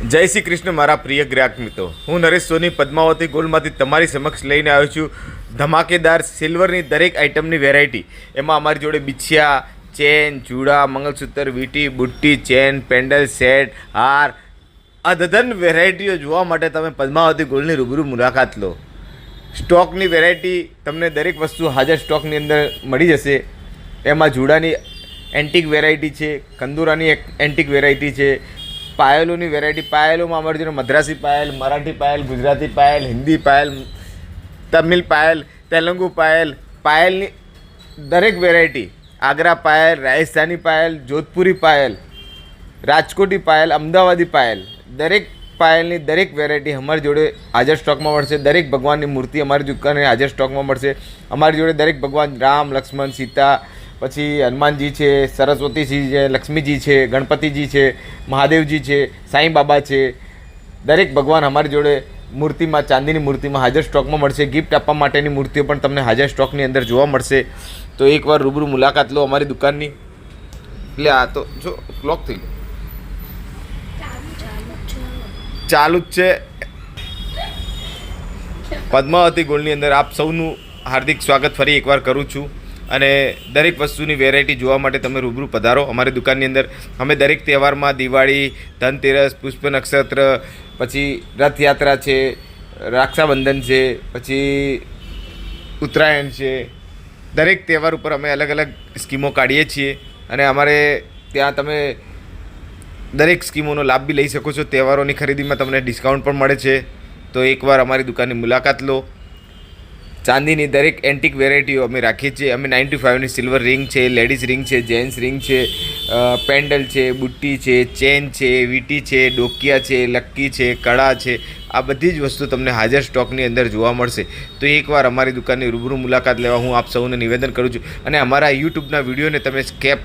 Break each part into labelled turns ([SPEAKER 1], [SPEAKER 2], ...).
[SPEAKER 1] જય શ્રી કૃષ્ણ, મારા પ્રિય ગ્રાહક મિત્રો. હું નરેશ સોની, પદ્માવતી ગોલ્ડમાંથી તમારી સમક્ષ લઈને આવ્યો છું ધમાકેદાર સિલ્વરની દરેક આઇટમની વેરાયટી એમાં અમારી જોડે બિછિયા, ચેન, ચૂડા મંગલસૂત્ર વીટી, બુટ્ટી, ચેન, પેન્ડલ, સેટ, હાર અદધન વેરાયટીઓ જોવા માટે તમે પદ્માવતી ગોલ્ડની રૂબરૂ મુલાકાત લો. સ્ટોકની વેરાયટી તમને દરેક વસ્તુ હાજર સ્ટોકની અંદર મળી જશે. એમાં જુડાની એન્ટિક વેરાયટી છે, કંદુરાની એક એન્ટિક વેરાયટી છે પાયલોની વેરાયટી પાયલોમાં અમારી જોડે મદ્રાસી પાયલ, મરાઠી પાયલ, ગુજરાતી પાયલ, હિન્દી પાયલ, તમિલ પાયલ, તેલુગુ પાયલ, પાયલની દરેક વેરાયટી આગ્રા પાયલ, રાજસ્થાની પાયલ, જોધપુરી પાયલ, રાજકોટી પાયલ, અમદાવાદી પાયલ. દરેક પાયલની દરેક વેરાયટી અમારી જોડે હાજર સ્ટોકમાં મળશે. દરેક ભગવાનની મૂર્તિ અમારી દુકાને હાજર સ્ટોકમાં મળશે. અમારી જોડે દરેક ભગવાન રામ, લક્ષ્મણ, સીતા પછી હનુમાનજી છે, સરસ્વતીજી છે, લક્ષ્મીજી છે, ગણપતિજી છે, મહાદેવજી છે સાંઈ બાબા છે. દરેક ભગવાન અમારી જોડે મૂર્તિમાં, ચાંદીની મૂર્તિમાં હાજર સ્ટોકમાં મળશે. ગિફ્ટ આપવા માટેની મૂર્તિઓ પણ તમને હાજર સ્ટોકની અંદર જોવા મળશે. તો એકવાર રૂબરૂ મુલાકાત લો અમારી દુકાનની. એટલે આ તો જો ક્લોક થઈ ગયો. ચાલુ જ છે. પદ્માવતી ગોલ્ડની અંદર આપ સૌનું હાર્દિક સ્વાગત ફરી એકવાર કરું છું. અને દરેક વસ્તુની વેરાયટી જોવા માટે તમે રૂબરૂ પધારો. અમારી દુકાનની અંદર અમે દરેક તહેવારમાં દિવાળી, ધનતેરસ, પુષ્પ નક્ષત્ર, પછી રથયાત્રા છે, રક્ષાબંધન છે, પછી ઉત્તરાયણ છે. દરેક તહેવાર ઉપર અમે અલગ અલગ સ્કીમો કાઢીએ છીએ અને અમારે ત્યાં તમે દરેક સ્કીમોનો લાભ બી લઈ શકો છો. તહેવારોની ખરીદીમાં તમને ડિસ્કાઉન્ટ પણ મળે છે. તો એકવાર અમારી દુકાનની મુલાકાત લો. ચાંદીની દરેક એન્ટિક વેરાયટીઓ અમે રાખીએ છીએ. અમે નાઇન્ટી ફાઇવની સિલ્વર રિંગ છે લેડીઝ રિંગ છે જેન્ટ્સ રિંગ છે પેન્ડલ છે, બુટ્ટી છે ચેન છે, વીટી છે, ડોકિયા છે, લક્કી છે, કળા છે. આ બધી જ વસ્તુ તમને હાજર સ્ટોકની અંદર જોવા મળશે. તો એકવાર અમારી દુકાનની રૂબરૂ મુલાકાત લેવા હું આપ સૌને નિવેદન કરું છું. અને અમારા યુટ્યુબના વિડીયોને તમે સ્કેપ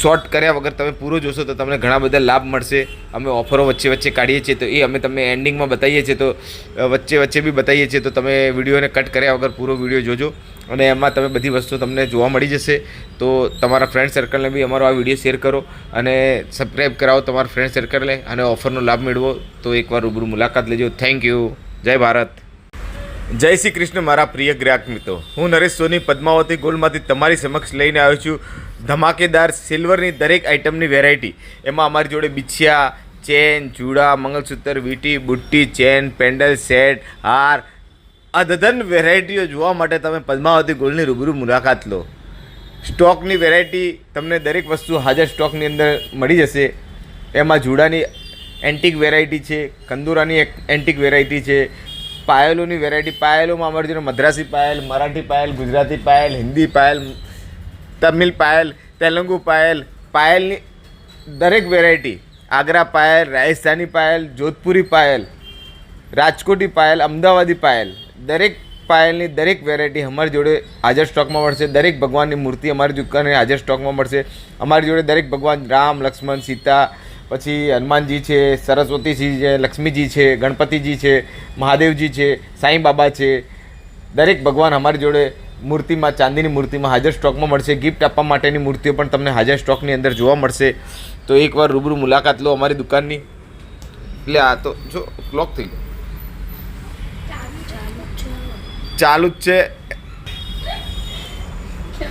[SPEAKER 1] શોર્ટ કર્યા વગર તમે પૂરો જોશો તો તમને ઘણા બધા લાભ મળશે. અમે ઓફરો વચ્ચે વચ્ચે કાઢીએ છીએ તો એ અમે તમને એન્ડિંગમાં બતાવીએ છીએ તો વચ્ચે વચ્ચે બી બતાવીએ છીએ તો તમે વિડીયોને કટ કર્યા વગર પૂરો વીડિયો જોજો. અને એમાં તમે બધી વસ્તુ તમને જોવા મળી જશે. તો તમારા ફ્રેન્ડ સર્કલને બી અમારો આ વીડિયો શેર કરો અને સબસ્ક્રાઈબ કરાવો તમારા ફ્રેન્ડ સર્કલને અને ઓફરનો લાભ મેળવો. તો એકવાર રૂબરૂ મુલાકાત લેજો. થેન્ક યુ જય ભારત. જય શ્રી કૃષ્ણ, મારા પ્રિય ગ્રાહક મિત્રો. હું નરેશ સોની, પદ્માવતી ગોલ્ડમાંથી તમારી સમક્ષ લઈને આવ્યો છું. ધમાકેદાર સિલ્વરની દરેક આઇટમની વેરાયટી એમાં અમારી જોડે બિછિયા, ચેન, ચૂડા મંગલસૂત્ર વીટી, બુટ્ટી, ચેન, પેન્ડલ, સેટ, હાર અદધન વેરાયટીઓ જોવા માટે તમે પદ્માવતી ગોલ્ડની રૂબરૂ મુલાકાત લો. સ્ટોકની વેરાયટી તમને દરેક વસ્તુ હાજર સ્ટોકની અંદર મળી જશે. એમાં જુડાની એન્ટિક વેરાયટી છે, કંદુરાની એન્ટિક વેરાયટી છે પાયલોની વેરાયટી પાયલોમાં અમારી જોડે મદ્રાસી પાયલ, મરાઠી પાયલ, ગુજરાતી પાયલ, હિન્દી પાયલ, તમિલ પાયલ, તેલુગુ પાયલ, પાયલની દરેક વેરાયટી આગ્રા પાયલ, રાજસ્થાની પાયલ, જોધપુરી પાયલ, રાજકોટી પાયલ, અમદાવાદી પાયલ. દરેક પાયલની દરેક વેરાયટી અમારી જોડે હાજર સ્ટોકમાં મળશે. દરેક ભગવાનની મૂર્તિ અમારી દુકાને હાજર સ્ટોકમાં મળશે. અમારી જોડે દરેક ભગવાન રામ, લક્ષ્મણ, સીતા પછી હનુમાનજી છે, સરસ્વતીજી છે, લક્ષ્મીજી છે, ગણપતિજી છે, મહાદેવજી છે, સાંઈ બાબા છે. દરેક ભગવાન અમારી જોડે મૂર્તિમાં, ચાંદીની મૂર્તિમાં હાજર સ્ટોકમાં મળશે. ગિફ્ટ આપવા માટેની મૂર્તિઓ પણ તમને હાજર સ્ટોકની અંદર જોવા મળશે. તો એકવાર રૂબરૂ મુલાકાત લો અમારી દુકાનની. એટલે આ તો, જો ક્લોક થઈ ગયો. ચાલુ જ છે.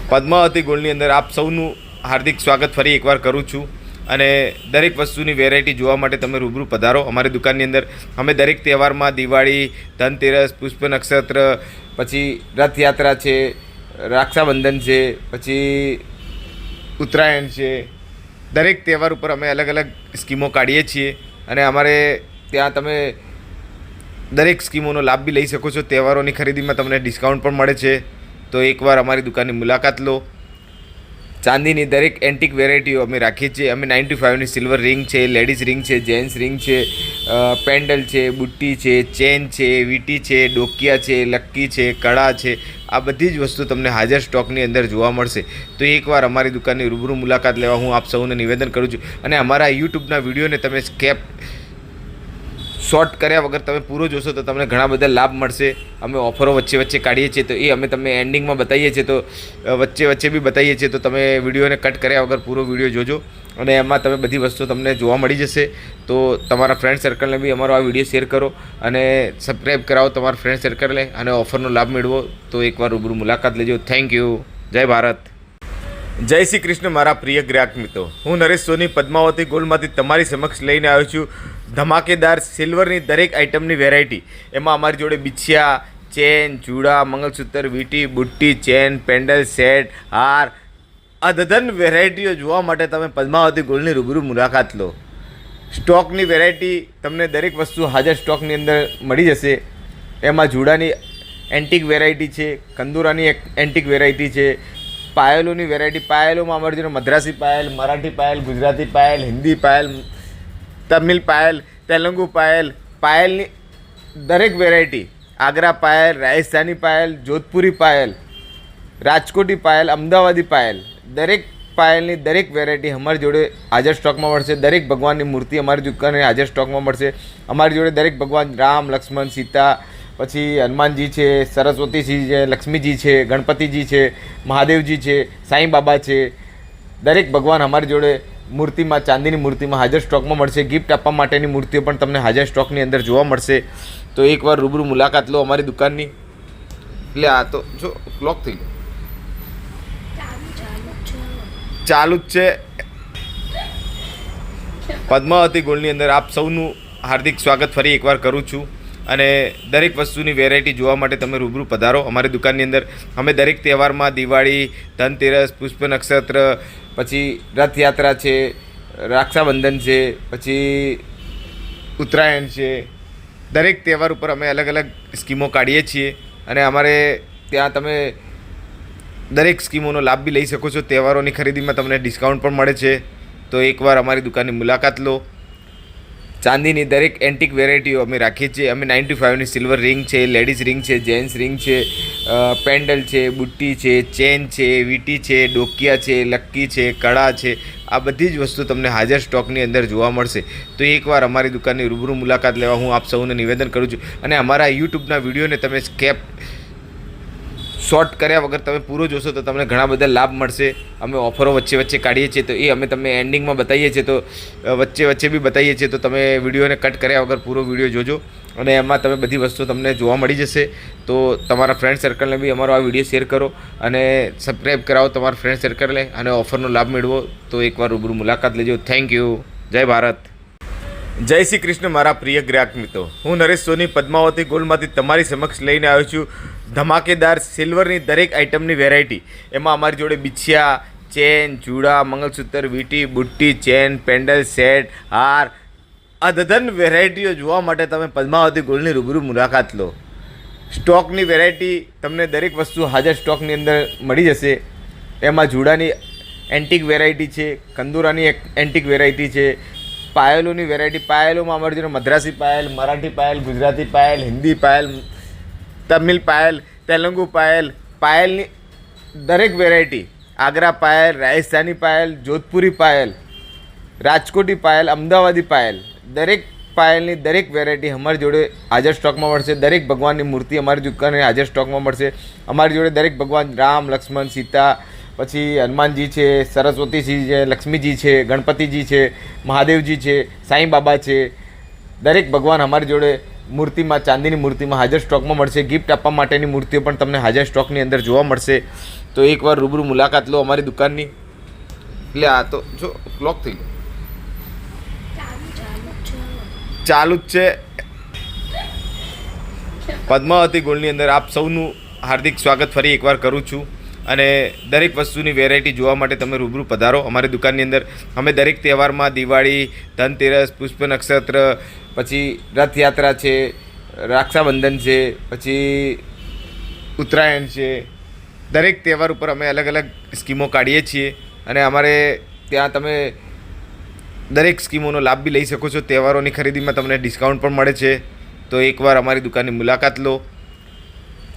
[SPEAKER 1] પદ્માવતી ગોલ્ડની અંદર આપ સૌનું હાર્દિક સ્વાગત ફરી એકવાર કરું છું. અને દરેક વસ્તુની વેરાયટી જોવા માટે તમે રૂબરૂ પધારો. અમારી દુકાનની અંદર અમે દરેક તહેવારમાં દિવાળી, ધનતેરસ, પુષ્પ નક્ષત્ર, પછી રથયાત્રા છે, રક્ષાબંધન છે, પછી ઉત્તરાયણ છે. દરેક તહેવાર ઉપર અમે અલગ અલગ સ્કીમો કાઢીએ છીએ અને અમારે ત્યાં તમે દરેક સ્કીમોનો લાભ બી લઈ શકો છો. તહેવારોની ખરીદીમાં તમને ડિસ્કાઉન્ટ પણ મળે છે. તો એકવાર અમારી દુકાનની મુલાકાત લો. ચાંદીની દરેક એન્ટિક વેરાયટીઓ અમે રાખીએ છીએ. અમે નાઇન્ટી ફાઇવની સિલ્વર રિંગ છે લેડીઝ રિંગ છે જેન્ટ્સ રિંગ છે પેન્ડલ છે, બુટ્ટી છે ચેન છે, વીટી છે, ડોકિયા છે, લક્કી છે, કળા છે. આ બધી જ વસ્તુ તમને હાજર સ્ટોકની અંદર જોવા મળશે. તો એકવાર અમારી દુકાનની રૂબરૂ મુલાકાત લેવા હું આપ સૌને નિવેદન કરું છું. અને અમારા યુટ્યુબના વિડીયોને તમે સ્કેપ શોર્ટ કર્યા વગર તમે પૂરો જોશો તો તમને ઘણા બધા લાભ મળશે. અમે ઓફરો વચ્ચે વચ્ચે કાઢીએ છીએ તો એ અમે તમને એન્ડિંગમાં બતાવીએ છીએ તો વચ્ચે વચ્ચે બી બતાવીએ છીએ તો તમે વિડીયોને કટ કર્યા વગર પૂરો વીડિયો જોજો. અને એમાં તમે બધી વસ્તુઓ તમને જોવા મળી જશે. તો તમારા ફ્રેન્ડ સર્કલને બી અમારો આ વીડિયો શેર કરો અને સબસ્ક્રાઈબ કરાવો તમારા ફ્રેન્ડ સર્કલને અને ઓફરનો લાભ મેળવો. તો એકવાર રૂબરૂ મુલાકાત લેજો. થેન્ક યુ જય ભારત. જય શ્રી કૃષ્ણ, મારા પ્રિય ગ્રાહક મિત્રો. હું નરેશ સોની, પદ્માવતી ગોલ્ડમાંથી તમારી સમક્ષ લઈને આવ્યો છું. ધમાકેદાર સિલ્વરની દરેક આઇટમની વેરાયટી એમાં અમારી જોડે બિછિયા, ચેન, ચૂડા મંગલસૂત્ર વીટી, બુટ્ટી, ચેન, પેન્ડલ, સેટ, હાર અદધન વેરાયટીઓ જોવા માટે તમે પદ્માવતી ગોલ્ડની રૂબરૂ મુલાકાત લો. સ્ટોકની વેરાયટી તમને દરેક વસ્તુ હાજર સ્ટોકની અંદર મળી જશે. એમાં જુડાની એન્ટિક વેરાયટી છે, કંદુરાની એન્ટિક વેરાયટી છે પાયલોની વેરાયટી પાયલોમાં અમારી જોડે મદ્રાસી પાયલ, મરાઠી પાયલ, ગુજરાતી પાયલ, હિન્દી પાયલ, તમિલ પાયલ, તેલુગુ પાયલ, પાયલની દરેક વેરાયટી આગ્રા પાયલ, રાજસ્થાની પાયલ, જોધપુરી પાયલ, રાજકોટી પાયલ, અમદાવાદી પાયલ. દરેક પાયલની દરેક વેરાયટી અમારી જોડે હાજર સ્ટોકમાં મળશે. દરેક ભગવાનની મૂર્તિ અમારી દુકાને હાજર સ્ટોકમાં મળશે. અમારી જોડે દરેક ભગવાન રામ, લક્ષ્મણ, સીતા પછી હનુમાનજી છે, સરસ્વતીજી છે, લક્ષ્મીજી છે, ગણપતિજી છે, મહાદેવજી છે સાંઈ બાબા છે. દરેક ભગવાન અમારી જોડે મૂર્તિમાં, ચાંદીની મૂર્તિમાં હાજર સ્ટોકમાં મળશે. ગિફ્ટ આપવા માટેની મૂર્તિઓ પણ તમને હાજર સ્ટોકની અંદર જોવા મળશે. તો એકવાર રૂબરૂ મુલાકાત લો અમારી દુકાનની. એટલે આ તો જો ક્લોક થઈ ગયો. ચાલુ જ છે. પદ્માવતી ગોલ્ડની અંદર આપ સૌનું હાર્દિક સ્વાગત ફરી એકવાર કરું છું. અને દરેક વસ્તુની વેરાયટી જોવા માટે તમે રૂબરૂ પધારો અમારી દુકાનની અંદર. અમે દરેક તહેવારમાં દિવાળી, ધનતેરસ, પુષ્પ નક્ષત્ર, પછી રથયાત્રા છે, રક્ષાબંધન છે, પછી ઉત્તરાયણ છે. દરેક તહેવાર ઉપર અમે અલગ અલગ સ્કીમો કાઢીએ છીએ અને અમારે ત્યાં તમે દરેક સ્કીમોનો લાભ બી લઈ શકો છો. તહેવારોની ખરીદીમાં તમને ડિસ્કાઉન્ટ પણ મળે છે. તો એકવાર અમારી દુકાનની મુલાકાત લો. ચાંદીની દરેક એન્ટિક વેરાયટીઓ અમે રાખીએ છીએ. અમે નાઇન્ટી ફાઇવની સિલ્વર રિંગ છે લેડીઝ રિંગ છે જેન્ટ્સ રિંગ છે પેન્ડલ છે, બુટ્ટી છે ચેન છે, વીટી છે, ડોકિયા છે, લક્કી છે, કળા છે. આ બધી જ વસ્તુ તમને હાજર સ્ટોકની અંદર જોવા મળશે. તો એકવાર અમારી દુકાનની રૂબરૂ મુલાકાત લેવા હું આપ સૌને નિવેદન કરું છું. અને અમારા યુટ્યુબના વિડીયોને તમે સ્કેપ શોર્ટ કર્યા વગર તમે પૂરો જોશો તો તમને ઘણા બધા લાભ મળશે. અમે ઓફરો વચ્ચે વચ્ચે કાઢીએ છીએ તો એ અમે તમને એન્ડિંગમાં બતાવીએ છીએ તો વચ્ચે વચ્ચે બી બતાવીએ છીએ તો તમે વિડીયોને કટ કર્યા વગર પૂરો વીડિયો જોજો. અને એમાં તમે બધી વસ્તુ તમને જોવા મળી જશે. તો તમારા ફ્રેન્ડ સર્કલને બી અમારો આ વીડિયો શેર કરો અને સબસ્ક્રાઈબ કરાવો તમારા ફ્રેન્ડ સર્કલને અને ઓફરનો લાભ મેળવો. તો એકવાર રૂબરૂ મુલાકાત લેજો. Thank you. જય ભારત. જય શ્રી કૃષ્ણ, મારા પ્રિય ગ્રાહક મિત્રો. હું નરેશ સોની, પદ્માવતી ગોલ્ડમાંથી તમારી સમક્ષ લઈને આવ્યો છું ધમાકેદાર સિલ્વરની દરેક આઇટમની વેરાયટી એમાં અમારી જોડે બિછિયા, ચેન, ચૂડા મંગલસૂત્ર વીટી, બુટ્ટી, ચેન, પેન્ડલ, સેટ, હાર અદધન વેરાયટીઓ જોવા માટે તમે પદ્માવતી ગોલ્ડની રૂબરૂ મુલાકાત લો. સ્ટોકની વેરાયટી તમને દરેક વસ્તુ હાજર સ્ટોકની અંદર મળી જશે. એમાં જુડાની એન્ટિક વેરાયટી છે, કંદુરાની એક એન્ટિક વેરાયટી છે પાયલોની વેરાયટી પાયલોમાં અમારી જોડે મદ્રાસી પાયલ, મરાઠી પાયલ, ગુજરાતી પાયલ, હિન્દી પાયલ, તમિલ પાયલ, તેલુગુ પાયલ. પાયલની દરેક વેરાયટી આગ્રા પાયલ, રાજસ્થાની પાયલ, જોધપુરી પાયલ, રાજકોટી પાયલ, અમદાવાદી પાયલ. દરેક પાયલની દરેક વેરાયટી અમારી જોડે હાજર સ્ટોકમાં મળશે. દરેક ભગવાનની મૂર્તિ અમારી દુકાને હાજર સ્ટોકમાં મળશે. અમારી જોડે દરેક ભગવાન રામ, લક્ષ્મણ, સીતા પછી હનુમાનજી છે, સરસ્વતીજી છે, લક્ષ્મીજી છે, ગણપતિજી છે, મહાદેવજી છે, સાંઈ બાબા છે. દરેક ભગવાન અમારી જોડે મૂર્તિમાં, ચાંદીની મૂર્તિમાં હાજર સ્ટોકમાં મળશે. ગિફ્ટ આપવા માટેની મૂર્તિઓ પણ તમને હાજર સ્ટોકની અંદર જોવા મળશે. તો એકવાર રૂબરૂ મુલાકાત લો અમારી દુકાનની. એટલે આ તો જો ક્લોક થઈ ગયો. ચાલુ જ છે. પદ્માવતી ગોલ્ડની અંદર આપ સૌનું હાર્દિક સ્વાગત ફરી એકવાર કરું છું. અને દરેક વસ્તુની વેરાયટી જોવા માટે તમે રૂબરૂ પધારો અમારી દુકાનની અંદર. અમે દરેક તહેવારમાં દિવાળી, ધનતેરસ, પુષ્પ નક્ષત્ર, પછી રથયાત્રા છે, રક્ષાબંધન છે, પછી ઉત્તરાયણ છે. દરેક તહેવાર ઉપર અમે અલગ અલગ સ્કીમો કાઢીએ છીએ અને અમારે ત્યાં તમે દરેક સ્કીમોનો લાભ બી લઈ શકો છો. તહેવારોની ખરીદીમાં તમને ડિસ્કાઉન્ટ પણ મળે છે. તો એકવાર અમારી દુકાનની મુલાકાત લો.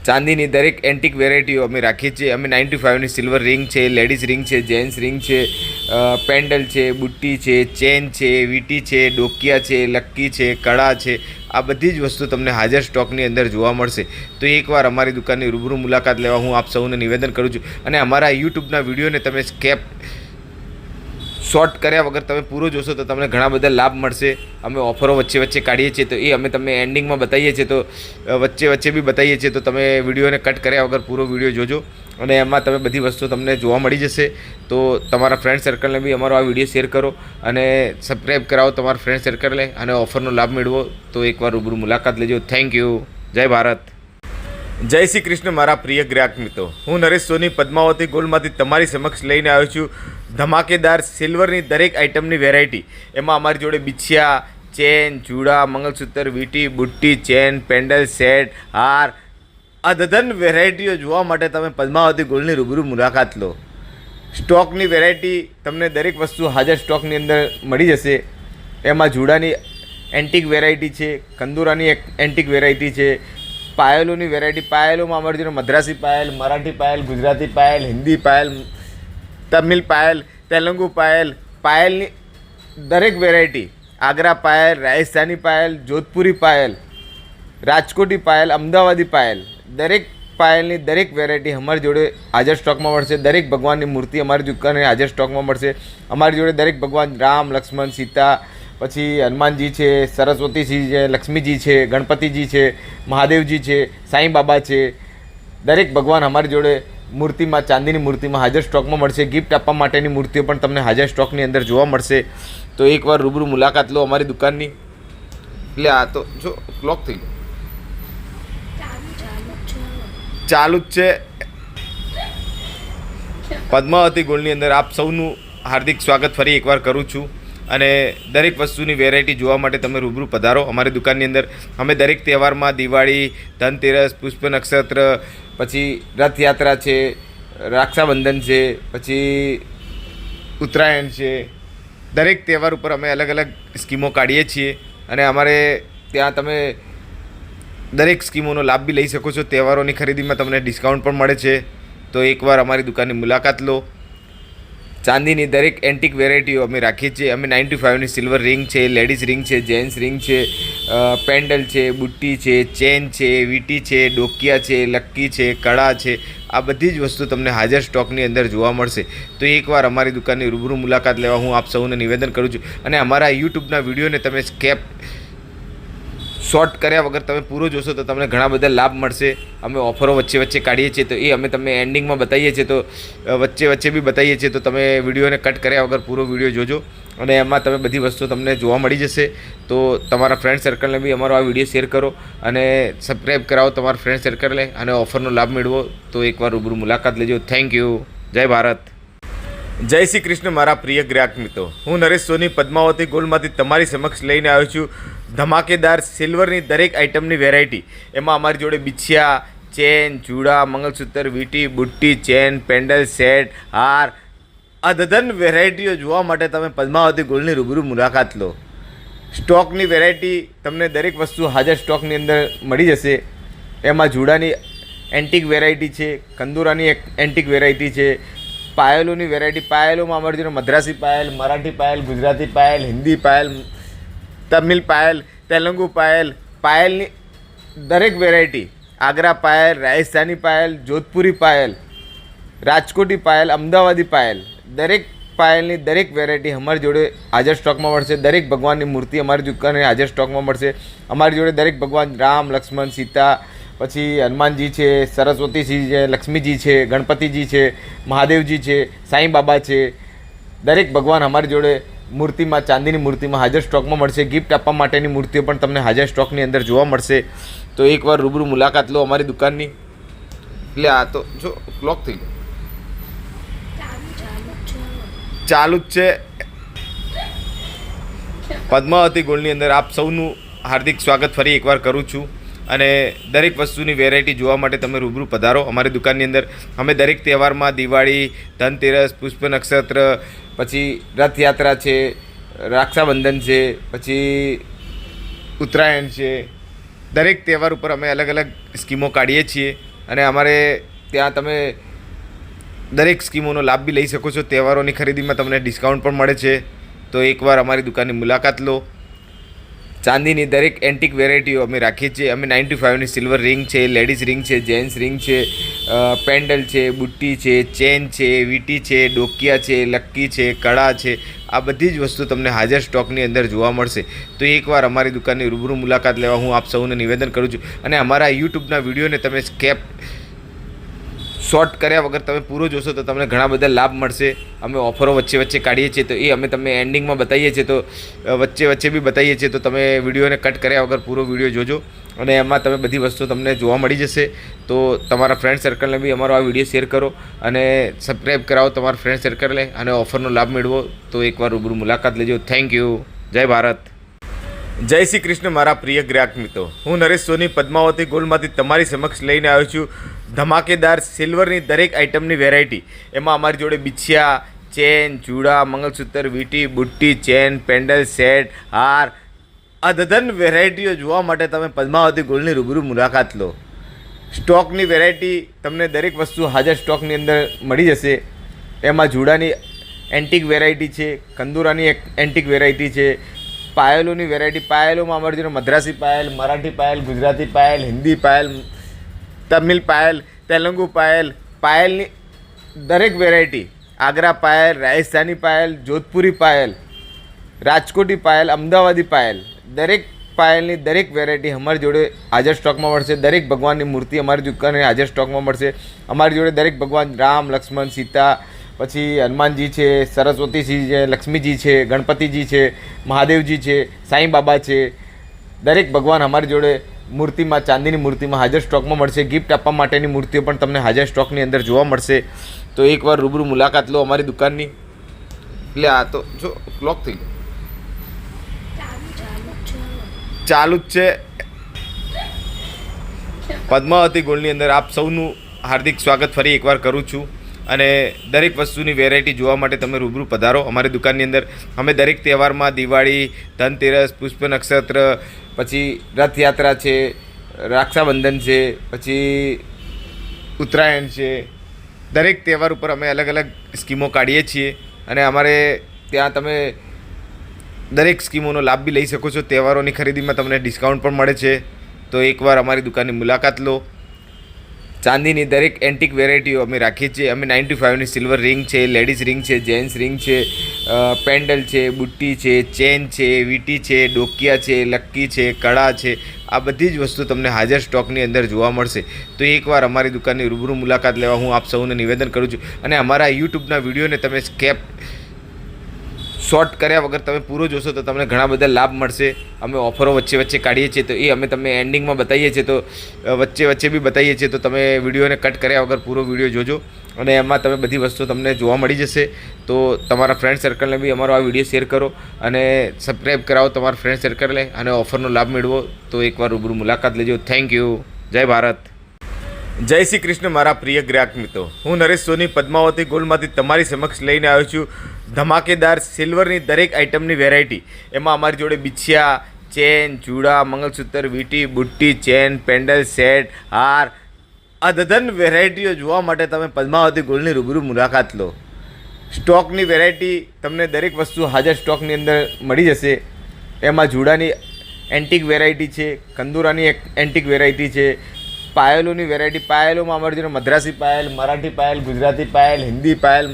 [SPEAKER 1] ચાંદીની દરેક એન્ટિક વેરાયટીઓ અમે રાખીએ છીએ. અમે નાઇન્ટી ફાઇવની સિલ્વર રિંગ છે લેડીઝ રિંગ છે જેન્ટ્સ રિંગ છે પેન્ડલ છે, બુટ્ટી છે ચેન છે, વીટી છે, ડોકિયા છે, લક્કી છે, કળા છે. આ બધી જ વસ્તુ તમને હાજર સ્ટોકની અંદર જોવા મળશે. તો એકવાર અમારી દુકાનની રૂબરૂ મુલાકાત લેવા હું આપ સૌને નિવેદન કરું છું. અને અમારા યુટ્યુબના વિડીયોને તમે સ્કેપ શોર્ટ કર્યા વગર તમે પૂરો જોશો તો તમને ઘણા બધા લાભ મળશે. અમે ઓફરો વચ્ચે વચ્ચે કાઢીએ છીએ તો એ અમે તમને એન્ડિંગમાં બતાવીએ છીએ તો વચ્ચે વચ્ચે બી બતાવીએ છીએ તો તમે વિડીયોને કટ કર્યા વગર પૂરો વીડિયો જોજો. અને એમાં તમે બધી વસ્તુ તમને જોવા મળી જશે. તો તમારા ફ્રેન્ડ સર્કલને બી અમારો આ વીડિયો શેર કરો અને સબસ્ક્રાઈબ કરાવો તમારા ફ્રેન્ડ સર્કલને અને ઓફરનો લાભ મેળવો. તો એકવાર રૂબરૂ મુલાકાત લેજો. Thank you. જય ભારત. જય શ્રી કૃષ્ણ, મારા પ્રિય ગ્રાહક મિત્રો. હું નરેશ સોની, પદ્માવતી ગોલ્ડમાંથી તમારી સમક્ષ લઈને આવ્યો છું ધમાકેદાર સિલ્વરની દરેક આઇટમની વેરાયટી એમાં અમારી જોડે બિછિયા, ચેન ચૂડા મંગલસૂત્ર વીટી, બુટ્ટી, ચેન, પેન્ડલ, સેટ, હાર અદધન વેરાયટીઓ જોવા માટે તમે પદ્માવતી ગોલ્ડની રૂબરૂ મુલાકાત લો. સ્ટોકની વેરાયટી તમને દરેક વસ્તુ હાજર સ્ટોકની અંદર મળી જશે. એમાં જુડાની એન્ટિક વેરાયટી છે, કંદુરાની એક એન્ટિક વેરાયટી છે પાયલોની વેરાયટી પાયલોમાં અમારી જોડે મદ્રાસી પાયલ, મરાઠી પાયલ, ગુજરાતી પાયલ, હિન્દી પાયલ, તમિલ પાયલ, તેલુગુ પાયલ, પાયલની દરેક વેરાયટી આગ્રા પાયલ, રાજસ્થાની પાયલ, જોધપુરી પાયલ, રાજકોટી પાયલ, અમદાવાદી પાયલ. દરેક પાયલની દરેક વેરાયટી અમારી જોડે હાજર સ્ટોકમાં મળશે. દરેક ભગવાનની મૂર્તિ અમારી દુકાને હાજર સ્ટોકમાં મળશે. અમારી જોડે દરેક ભગવાન રામ, લક્ષ્મણ, સીતા પછી હનુમાનજી છે, સરસ્વતીજી છે, લક્ષ્મીજી છે, ગણપતિજી છે, મહાદેવજી છે સાંઈ બાબા છે. દરેક ભગવાન અમારી જોડે મૂર્તિમાં, ચાંદીની મૂર્તિમાં હાજર સ્ટોકમાં મળશે. ગિફ્ટ આપવા માટેની મૂર્તિઓ પણ તમને હાજર સ્ટોકની અંદર જોવા મળશે. તો એકવાર રૂબરૂ મુલાકાત લો અમારી દુકાનની. એટલે આ તો જો ક્લોક થઈ ગયો. ચાલુ જ છે. પદ્માવતી ગોલ્ડની અંદર આપ સૌનું હાર્દિક સ્વાગત ફરી એકવાર કરું છું. અને દરેક વસ્તુની વેરાયટી જોવા માટે તમે રૂબરૂ પધારો. અમારી દુકાનની અંદર અમે દરેક તહેવારમાં દિવાળી, ધનતેરસ, પુષ્પ નક્ષત્ર, પછી રથયાત્રા છે, રક્ષાબંધન છે, પછી ઉત્તરાયણ છે. દરેક તહેવાર ઉપર અમે અલગ અલગ સ્કીમો કાઢીએ છીએ અને અમારે ત્યાં તમે દરેક સ્કીમોનો લાભ બી લઈ શકો છો. તહેવારોની ખરીદીમાં તમને ડિસ્કાઉન્ટ પણ મળે છે. તો એકવાર અમારી દુકાનની મુલાકાત લો. ચાંદીની દરેક એન્ટિક વેરાયટીઓ અમે રાખીએ છીએ. અમે નાઇન્ટી ફાઇવની સિલ્વર રિંગ છે લેડીઝ રિંગ છે જેન્ટ્સ રિંગ છે પેન્ડલ છે, બુટ્ટી છે ચેન છે, વીટી છે, ડોકિયા છે, લક્કી છે, કળા છે. આ બધી જ વસ્તુ તમને હાજર સ્ટોકની અંદર જોવા મળશે. તો એકવાર અમારી દુકાનની રૂબરૂ મુલાકાત લેવા હું આપ સૌને નિવેદન કરું છું. અને અમારા યુટ્યુબના વિડીયોને તમે સ્કેપ શોર્ટ કર્યા વગર તમે પૂરો જોશો તો તમને ઘણા બધા લાભ મળશે. અમે ઓફરો વચ્ચે વચ્ચે કાઢીએ છીએ તો એ અમે તમને એન્ડિંગમાં બતાવીએ છીએ તો વચ્ચે વચ્ચે બી બતાવીએ છીએ તો તમે વિડીયોને કટ કર્યા વગર પૂરો વીડિયો જોજો. અને એમાં તમે બધી વસ્તુ તમને જોવા મળી જશે. તો તમારા ફ્રેન્ડ સર્કલને બી અમારો આ વીડિયો શેર કરો અને સબસ્ક્રાઈબ કરાવો તમારા ફ્રેન્ડ સર્કલને અને ઓફરનો લાભ મેળવો. તો એકવાર રૂબરૂ મુલાકાત લેજો. થેન્ક યુ જય ભારત. જય શ્રી કૃષ્ણ, મારા પ્રિય ગ્રાહક મિત્રો. હું નરેશ સોની, પદ્માવતી ગોલ્ડમાંથી તમારી સમક્ષ લઈને આવ્યો છું ધમાકેદાર સિલ્વરની દરેક આઇટમની વેરાયટી એમાં અમારી જોડે બિછિયા, ચેન, ચૂડા મંગલસૂત્ર વીટી, બુટ્ટી, ચેન, પેન્ડલ, સેટ, હાર અદધન વેરાયટીઓ જોવા માટે તમે પદ્માવતી ગોલ્ડની રૂબરૂ મુલાકાત લો. સ્ટોકની વેરાયટી તમને દરેક વસ્તુ હાજર સ્ટોકની અંદર મળી જશે. એમાં જુડાની એન્ટિક વેરાયટી છે, કંદુરાની એન્ટિક વેરાયટી છે પાયલોની વેરાયટી પાયલોમાં અમારી જોડે મદ્રાસી પાયલ, મરાઠી પાયલ, ગુજરાતી પાયલ, હિન્દી પાયલ, તમિલ પાયલ, તેલુગુ પાયલ. પાયલની દરેક વેરાયટી આગ્રા પાયલ, રાજસ્થાની પાયલ, જોધપુરી પાયલ, રાજકોટી પાયલ, અમદાવાદી પાયલ. દરેક પાયલની દરેક વેરાયટી અમારી જોડે હાજર સ્ટોકમાં મળશે. દરેક ભગવાનની મૂર્તિ અમારી દુકાને હાજર સ્ટોકમાં મળશે. અમારી જોડે દરેક ભગવાન રામ, લક્ષ્મણ, સીતા પછી હનુમાનજી છે, સરસ્વતીજી છે, લક્ષ્મીજી છે, ગણપતિજી છે, મહાદેવજી છે, સાંઈ બાબા છે. દરેક ભગવાન અમારી જોડે મૂર્તિમાં, ચાંદીની મૂર્તિમાં હાજર સ્ટોકમાં મળશે. ગિફ્ટ આપવા માટેની મૂર્તિઓ પણ તમને હાજર સ્ટોકની અંદર જોવા મળશે. તો એકવાર રૂબરૂ મુલાકાત લો અમારી દુકાનની. એટલે આ તો જો ક્લોક થઈ ગયો. ચાલુ જ છે. પદ્માવતી ગોલ્ડની અંદર આપ સૌનું હાર્દિક સ્વાગત ફરી એકવાર કરું છું. અને દરેક વસ્તુની વેરાયટી જોવા માટે તમે રૂબરૂ પધારો. અમારી દુકાનની અંદર અમે દરેક તહેવારમાં દિવાળી, ધનતેરસ, પુષ્પ નક્ષત્ર, પછી રથયાત્રા છે, રક્ષાબંધન છે, પછી ઉત્તરાયણ છે. દરેક તહેવાર ઉપર અમે અલગ અલગ સ્કીમો કાઢીએ છીએ અને અમારે ત્યાં તમે દરેક સ્કીમોનો લાભ બી લઈ શકો છો. તહેવારોની ખરીદીમાં તમને ડિસ્કાઉન્ટ પણ મળે છે. તો એકવાર અમારી દુકાનની મુલાકાત લો. ચાંદીની દરેક એન્ટિક વેરાયટીઓ અમે રાખીએ છીએ. અમે નાઇન્ટી ફાઇવની સિલ્વર રિંગ છે લેડીઝ રિંગ છે જેન્ટ્સ રિંગ છે પેન્ડલ છે, બુટ્ટી છે ચેન છે, વીટી છે, ડોકિયા છે, લક્કી છે, કળા છે. આ બધી જ વસ્તુ તમને હાજર સ્ટોકની અંદર જોવા મળશે. તો એકવાર અમારી દુકાનની રૂબરૂ મુલાકાત લેવા હું આપ સૌને નિવેદન કરું છું. અને અમારા યુટ્યુબના વિડીયોને તમે સ્કેપ શોર્ટ કર્યા વગર તમે પૂરો જોશો તો તમને ઘણા બધા લાભ મળશે. અમે ઓફરો વચ્ચે વચ્ચે કાઢીએ છીએ તો એ અમે તમને એન્ડિંગમાં બતાવીએ છીએ તો વચ્ચે વચ્ચે બી બતાવીએ છીએ તો તમે વિડીયોને કટ કર્યા વગર પૂરો વીડિયો જોજો. અને એમાં તમે બધી વસ્તુ તમને જોવા મળી જશે. તો તમારા ફ્રેન્ડ સર્કલને બી અમારો આ વીડિયો શેર કરો અને સબસ્ક્રાઈબ કરાવો તમારા ફ્રેન્ડ સર્કલને અને ઓફરનો લાભ મેળવો. તો એકવાર રૂબરૂ મુલાકાત લેજો. થેન્ક યુ જય ભારત. જય શ્રી કૃષ્ણ, મારા પ્રિય ગ્રાહક મિત્રો. હું નરેશ સોની, પદ્માવતી ગોલ્ડમાંથી તમારી સમક્ષ લઈને આવ્યો છું ધમાકેદાર સિલ્વરની દરેક આઇટમની વેરાયટી એમાં અમારી જોડે બિછિયા, ચેન, ચૂડા મંગલસૂત્ર વીટી, બુટ્ટી, ચેન, પેન્ડલ, સેટ, હાર અદધન વેરાયટીઓ જોવા માટે તમે પદ્માવતી ગોલ્ડની રૂબરૂ મુલાકાત લો. સ્ટોકની વેરાયટી તમને દરેક વસ્તુ હાજર સ્ટોકની અંદર મળી જશે. એમાં જુડાની એન્ટિક વેરાયટી છે, કંદુરાની એન્ટિક વેરાયટી છે પાયલોની વેરાયટી પાયલોમાં અમારી જોડે મદ્રાસી પાયલ, મરાઠી પાયલ, ગુજરાતી પાયલ, હિન્દી પાયલ, તમિલ પાયલ, તેલુગુ પાયલ. પાયલની દરેક વેરાયટી આગ્રા પાયલ, રાજસ્થાની પાયલ, જોધપુરી પાયલ, રાજકોટી પાયલ, અમદાવાદી પાયલ. દરેક પાયલની દરેક વેરાયટી અમારી જોડે હાજર સ્ટોકમાં મળશે. દરેક ભગવાનની મૂર્તિ અમારી દુકાને હાજર સ્ટોકમાં મળશે. અમારી જોડે દરેક ભગવાન રામ, લક્ષ્મણ, સીતા પછી હનુમાનજી છે, સરસ્વતીજી છે, લક્ષ્મીજી છે, ગણપતિજી છે, મહાદેવજી છે સાંઈ બાબા છે. દરેક ભગવાન અમારી જોડે મૂર્તિમાં, ચાંદીની મૂર્તિમાં હાજર સ્ટોકમાં મળશે. ગિફ્ટ આપવા માટેની મૂર્તિઓ પણ તમને હાજર સ્ટોકની અંદર જોવા મળશે. તો એકવાર રૂબરૂ મુલાકાત લો અમારી દુકાનની. એટલે આ તો જો ક્લોક થઈ ગયો. ચાલુ જ છે. પદ્માવતી ગોલ્ડની અંદર આપ સૌનું હાર્દિક સ્વાગત ફરી એકવાર કરું છું. અને દરેક વસ્તુની વેરાયટી જોવા માટે તમે રૂબરૂ પધારો. અમારી દુકાનની અંદર અમે દરેક તહેવારમાં દિવાળી, ધનતેરસ, પુષ્પ નક્ષત્ર, પછી રથયાત્રા છે, રક્ષાબંધન છે, પછી ઉત્તરાયણ છે. દરેક તહેવાર ઉપર અમે અલગ અલગ સ્કીમો કાઢીએ છીએ અને અમારે ત્યાં તમે દરેક સ્કીમોનો લાભ બી લઈ શકો છો. તહેવારોની ખરીદીમાં તમને ડિસ્કાઉન્ટ પણ મળે છે. તો એકવાર અમારી દુકાનની મુલાકાત લો. ચાંદીની દરેક એન્ટિક વેરાયટીઓ અમે રાખીએ છીએ. અમે નાઇન્ટી ફાઇવની સિલ્વર રિંગ છે લેડીઝ રિંગ છે જેન્ટ્સ રિંગ છે પેન્ડલ છે, બુટ્ટી છે ચેન છે, વીટી છે, ડોકિયા છે, લક્કી છે, કળા છે. આ બધી જ વસ્તુ તમને હાજર સ્ટોકની અંદર જોવા મળશે. તો એકવાર અમારી દુકાનની રૂબરૂ મુલાકાત લેવા હું આપ સૌને નિવેદન કરું છું. અને અમારા યુટ્યુબના વિડીયોને તમે સ્કેપ શોર્ટ કર્યા વગર તમે પૂરો જોશો તો તમને ઘણા બધા લાભ મળશે. અમે ઓફરો વચ્ચે વચ્ચે કાઢીએ છીએ તો એ અમે તમને એન્ડિંગમાં બતાવીએ છીએ તો વચ્ચે વચ્ચે બી બતાવીએ છીએ તો તમે વિડીયોને કટ કર્યા વગર પૂરો વીડિયો જોજો. અને એમાં તમે બધી વસ્તુ તમને જોવા મળી જશે. તો તમારા ફ્રેન્ડ સર્કલને બી અમારો આ વીડિયો શેર કરો અને સબસ્ક્રાઈબ કરાવો તમારા ફ્રેન્ડ સર્કલને અને ઓફરનો લાભ મેળવો. તો એકવાર રૂબરૂ મુલાકાત લેજો. થેન્ક યુ જય ભારત. જય શ્રી કૃષ્ણ, મારા પ્રિય ગ્રાહક મિત્રો. હું નરેશ સોની, પદ્માવતી ગોલ્ડમાંથી તમારી સમક્ષ લઈને આવ્યો છું ધમાકેદાર સિલ્વરની દરેક આઇટમની વેરાયટી એમાં અમારી જોડે બિછિયા, ચેન, ચૂડા મંગલસૂત્ર વીટી, બુટ્ટી, ચેન, પેન્ડલ, સેટ, હાર અદધન વેરાયટીઓ જોવા માટે તમે પદ્માવતી ગોલ્ડની રૂબરૂ મુલાકાત લો. સ્ટોકની વેરાયટી તમને દરેક વસ્તુ હાજર સ્ટોકની અંદર મળી જશે. એમાં જુડાની એન્ટિક વેરાયટી છે, કંદુરાની એન્ટિક વેરાયટી છે પાયલોની વેરાયટી પાયલોમાં અમારી જોડે મદ્રાસી પાયલ, મરાઠી પાયલ, ગુજરાતી પાયલ, હિન્દી પાયલ,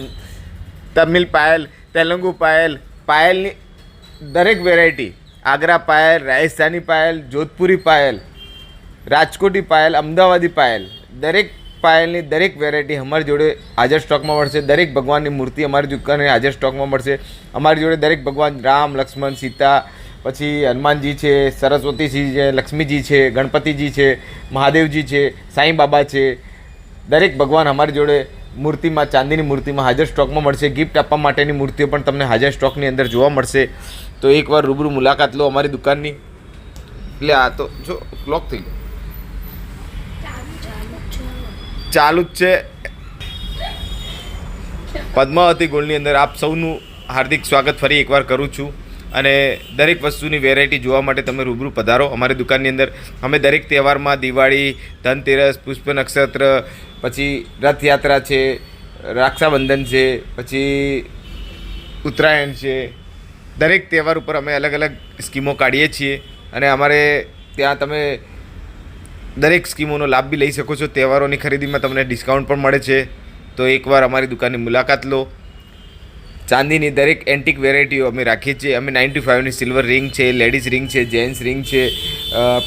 [SPEAKER 1] તમિલ પાયલ, તેલુગુ પાયલ. પાયલની દરેક વેરાયટી આગ્રા પાયલ, રાજસ્થાની પાયલ, જોધપુરી પાયલ, રાજકોટી પાયલ, અમદાવાદી પાયલ. દરેક પાયલની દરેક વેરાયટી અમારી જોડે હાજર સ્ટોકમાં મળશે. દરેક ભગવાનની મૂર્તિ અમારી દુકાને હાજર સ્ટોકમાં મળશે. અમારી જોડે દરેક ભગવાન રામ, લક્ષ્મણ, સીતા પછી હનુમાનજી છે, સરસ્વતીજી છે, લક્ષ્મીજી છે, ગણપતિજી છે, મહાદેવજી છે સાંઈ બાબા છે. દરેક ભગવાન અમારી જોડે મૂર્તિમાં, ચાંદીની મૂર્તિમાં હાજર સ્ટોકમાં મળશે. ગિફ્ટ આપવા માટેની મૂર્તિઓ પણ તમને હાજર સ્ટોકની અંદર જોવા મળશે. તો એકવાર રૂબરૂ મુલાકાત લો અમારી દુકાનની. એટલે આ તો જો ક્લોક થઈ ગયો. ચાલુ જ છે. પદ્માવતી ગોલ્ડની અંદર આપ સૌનું હાર્દિક સ્વાગત ફરી એકવાર કરું છું. અને દરેક વસ્તુની વેરાયટી જોવા માટે તમે રૂબરૂ પધારો. અમારી દુકાનની અંદર અમે દરેક તહેવારમાં દિવાળી, ધનતેરસ, પુષ્પ નક્ષત્ર, પછી રથયાત્રા છે, રક્ષાબંધન છે, પછી ઉત્તરાયણ છે. દરેક તહેવાર ઉપર અમે અલગ અલગ સ્કીમો કાઢીએ છીએ અને અમારે ત્યાં તમે દરેક સ્કીમોનો લાભ બી લઈ શકો છો. તહેવારોની ખરીદીમાં તમને ડિસ્કાઉન્ટ પણ મળે છે. તો એકવાર અમારી દુકાનની મુલાકાત લો. ચાંદીની દરેક એન્ટિક વેરાયટીઓ અમે રાખીએ છીએ. અમે નાઇન્ટી ફાઇવની સિલ્વર રિંગ છે લેડીઝ રિંગ છે જેન્ટ્સ રિંગ છે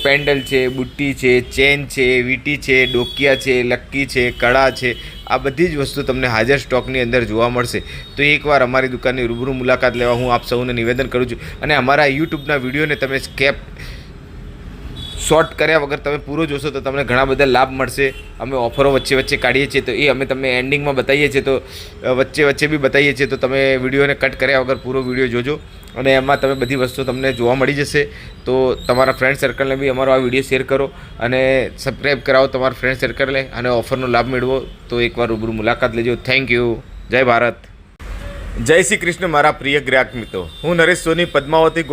[SPEAKER 1] પેન્ડલ છે, બુટ્ટી છે ચેન છે, વીટી છે, ડોકિયા છે, લક્કી છે, કળા છે. આ બધી જ વસ્તુ તમને હાજર સ્ટોકની અંદર જોવા મળશે. તો એકવાર અમારી દુકાનની રૂબરૂ મુલાકાત લેવા હું આપ સૌને નિવેદન કરું છું. અને અમારા યુટ્યુબના વિડીયોને તમે સ્કેપ શોર્ટ કર્યા વગર તમે પૂરો જોશો તો તમને ઘણા બધા લાભ મળશે. અમે ઓફરો વચ્ચે વચ્ચે કાઢીએ છીએ તો એ અમે તમને એન્ડિંગમાં બતાવીએ છીએ તો વચ્ચે વચ્ચે બી બતાવીએ છીએ તો તમે વિડીયોને કટ કર્યા વગર પૂરો વીડિયો જોજો. અને એમાં તમે બધી વસ્તુ તમને જોવા મળી જશે. તો તમારા ફ્રેન્ડ સર્કલને બી અમારો આ વીડિયો શેર કરો અને સબસ્ક્રાઈબ કરાવો તમારા ફ્રેન્ડ સર્કલને અને ઓફરનો લાભ મેળવો. તો એકવાર રૂબરૂ મુલાકાત લેજો. થેન્ક યુ જય ભારત. જય શ્રી કૃષ્ણ, મારા પ્રિય ગ્રાહક મિત્રો. હું નરેશ સોની, પદ્માવતી